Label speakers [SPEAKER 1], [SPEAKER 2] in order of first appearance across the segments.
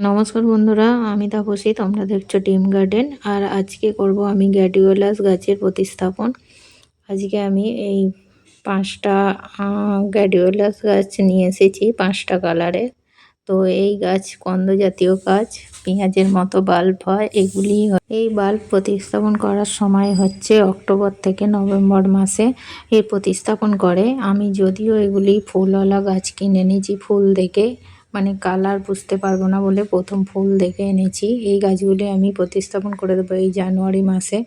[SPEAKER 1] নমস্কার বন্ধুরা, আমি তাপসী, তোমরা দেখছ টিম গার্ডেন আর আজকে করব আমি গ্যাডিওলাস গাছের প্রতিস্থাপন। আজকে আমি এই পাঁচটা গ্যাডিওলাস গাছ নিয়ে এসেছি পাঁচটা কালারে তো এই গাছ কন্দ জাতীয় গাছ, পেঁয়াজের মতো বাল্ব হয় এগুলি এই বাল্ব প্রতিস্থাপন করার সময় হচ্ছে অক্টোবর থেকে নভেম্বর মাসে এর প্রতিস্থাপন করে। আমি যদিও এগুলি ফুলওয়ালা গাছ কিনে নিয়েছি ফুল দেখে মানে কালার বুঝতে পারব না বলে প্রথম ফুল দেখে এনেছি। এই গাছগুলি আমি প্রতিস্থাপন করে দেবো এই জানুয়ারি মাসে।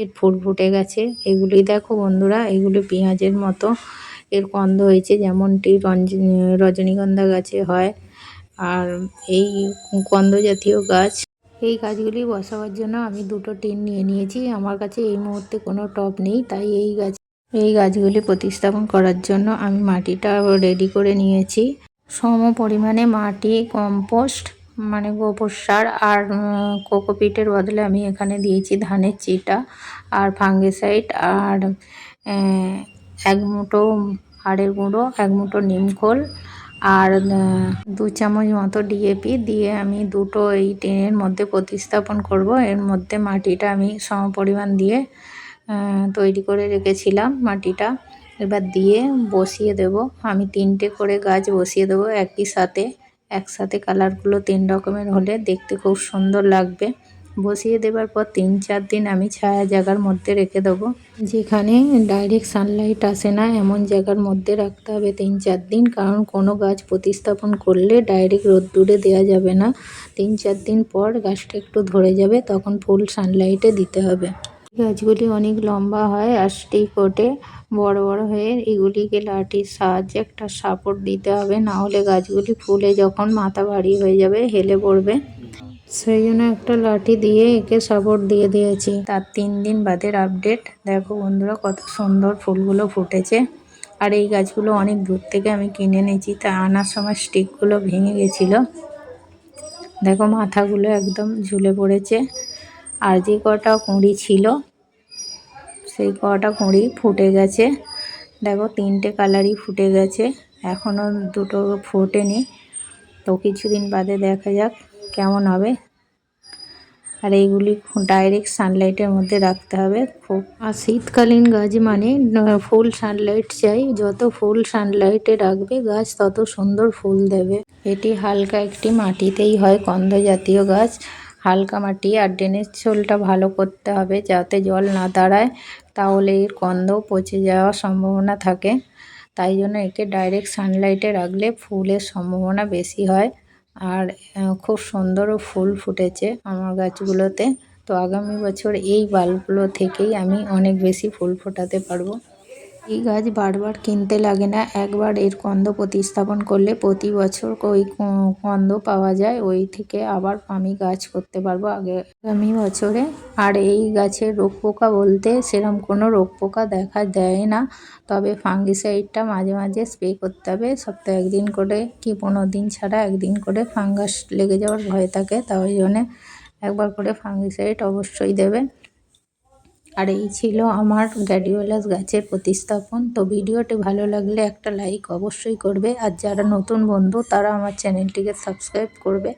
[SPEAKER 1] এর ফুল ফুটে গেছে। এগুলি দেখো বন্ধুরা, এগুলি পেঁয়াজের মতো। এর কন্দ হয়েছে যেমনটি রজনীগন্ধা গাছে হয়। আর এই কন্দ জাতীয় গাছ, এই গাছগুলি বসাবার জন্য আমি দুটো টিন নিয়ে নিয়েছি। আমার কাছে এই মুহূর্তে কোনো টব নেই, তাই এই গাছ এই গাছগুলি প্রতিস্থাপন করার জন্য আমি মাটিটা রেডি করে নিয়েছি। সম পরিমাণে মাটি, কম্পোস্ট মানে গোবর সার আর কোকোপিটের বদলে আমি এখানে দিয়েছি ধানের চিটা আর ফাঙ্গিসাইড আর এক মুঠো হাড়ের গুঁড়ো, এক মুঠো নিমখোল আর দু চামচ মতো ডিএপি দিয়ে আমি দুটো এই টিনের মধ্যে প্রতিস্থাপন করব। এর মধ্যে মাটিটা আমি সম পরিমাণ দিয়ে তৈরি করে রেখেছিলাম মাটিটা। এবার দিয়ে বসিয়ে দেব। আমি তিনটে করে গাছ বসিয়ে দেবো একই সাথে। একসাথে কালারগুলো তিন রকমের হলে দেখতে খুব সুন্দর লাগবে। বসিয়ে দেবার পর তিন চার দিন আমি ছায়া জায়গার মধ্যে রেখে দেবো। যেখানে ডাইরেক্ট সানলাইট আসে না, এমন জায়গার মধ্যে রাখতে হবে তিন চার দিন। কারণ কোনো গাছ প্রতিস্থাপন করলে ডাইরেক্ট রোদ্দুরে দেওয়া যাবে না। তিন চার দিন পর গাছটা একটু ধরে যাবে, তখন ফুল সানলাইটে দিতে হবে। গাছগুলি অনেক লম্বা হয় আর স্টিক ওঠে বড় বড় হয়ে এগুলিকে লাঠির সাহায্যে একটা সাপোর্ট দিতে হবে। না হলে গাছগুলি ফুলে যখন মাথা ভারী হয়ে যাবে, হেলে পড়বে। সেই জন্য একটা লাঠি দিয়ে একে সাপোর্ট দিয়ে দিয়েছি। তার তিন দিন বাদের আপডেট। দেখো বন্ধুরা, কত সুন্দর ফুলগুলো ফুটেছে। আর এই গাছগুলো অনেক দূর থেকে আমি কিনে নিয়েছি তা আনার সময় স্টিকগুলো ভেঙে গেছিল। দেখো মাথাগুলো একদম ঝুলে পড়েছে। আর যে কটা কুঁড়ি ছিল সেই কটা কুঁড়ি ফুটে গেছে। দেখো, তিনটে কালারই ফুটে গেছে। এখনও দুটো ফোটেনি। তো কিছুদিন বাদে দেখা যাক কেমন হবে। আর এইগুলি ডাইরেক্ট সানলাইটের মধ্যে রাখতে হবে। খুব আর শীতকালীন গাছ মানে ফুল সানলাইট চাই। যত ফুল সানলাইটে রাখবে, গাছ তত সুন্দর ফুল দেবে। এটি হালকা একটি মাটিতেই হয় কন্দ জাতীয় গাছ। হালকা মাটি আর ড্রেনের ছোলটা ভালো করতে হবে যাতে জল না দাঁড়ায়, তাহলে এর কন্দ পচে যাওয়ার সম্ভাবনা থাকে। তাই জন্য একে ডাইরেক্ট সানলাইটে রাখলে ফুলের সম্ভাবনা বেশি হয় আর খুব সুন্দরও ফুল ফুটেছে আমার গাছগুলোতে। তো আগামী বছর এই বাল্বগুলো থেকেই আমি অনেক বেশি ফুল ফোটাতে পারব। এই গাছ বারবার কিনতে লাগে না। একবার এর কন্দ প্রতিস্থাপন করলে প্রতি বছর ওই কন্দ পাওয়া যায়। ওই থেকে আবার আমি গাছ করতে পারব আগে, আগামী বছরে। আর এই গাছের রোগ পোকা বলতে সেরকম কোনো রোগ পোকা দেখা দেয় না। তবে ফাঙ্গিসাইডটা মাঝে মাঝে স্প্রে করতে হবে। সপ্তাহে একদিন করে কি পনেরো দিন ছাড়া একদিন করে ফাঙ্গাস লেগে যাওয়ার ভয় থাকে। তাই জন্যে একবার করে ফাঙ্গিসাইড অবশ্যই দেবে। আর এই ছিল আমার গ্যাডিওলাস গাছের প্রতিস্থাপন। তো ভিডিওটি ভালো লাগলে একটা লাইক অবশ্যই করবে। আর যারা নতুন বন্ধু, তারা আমার চ্যানেলটিকে সাবস্ক্রাইব করবে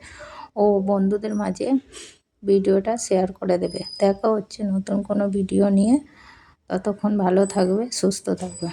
[SPEAKER 1] ও বন্ধুদের মাঝে ভিডিওটা শেয়ার করে দেবে। দেখা হচ্ছে নতুন কোনো ভিডিও নিয়ে। ততক্ষণ ভালো থাকবে, সুস্থ থাকবে।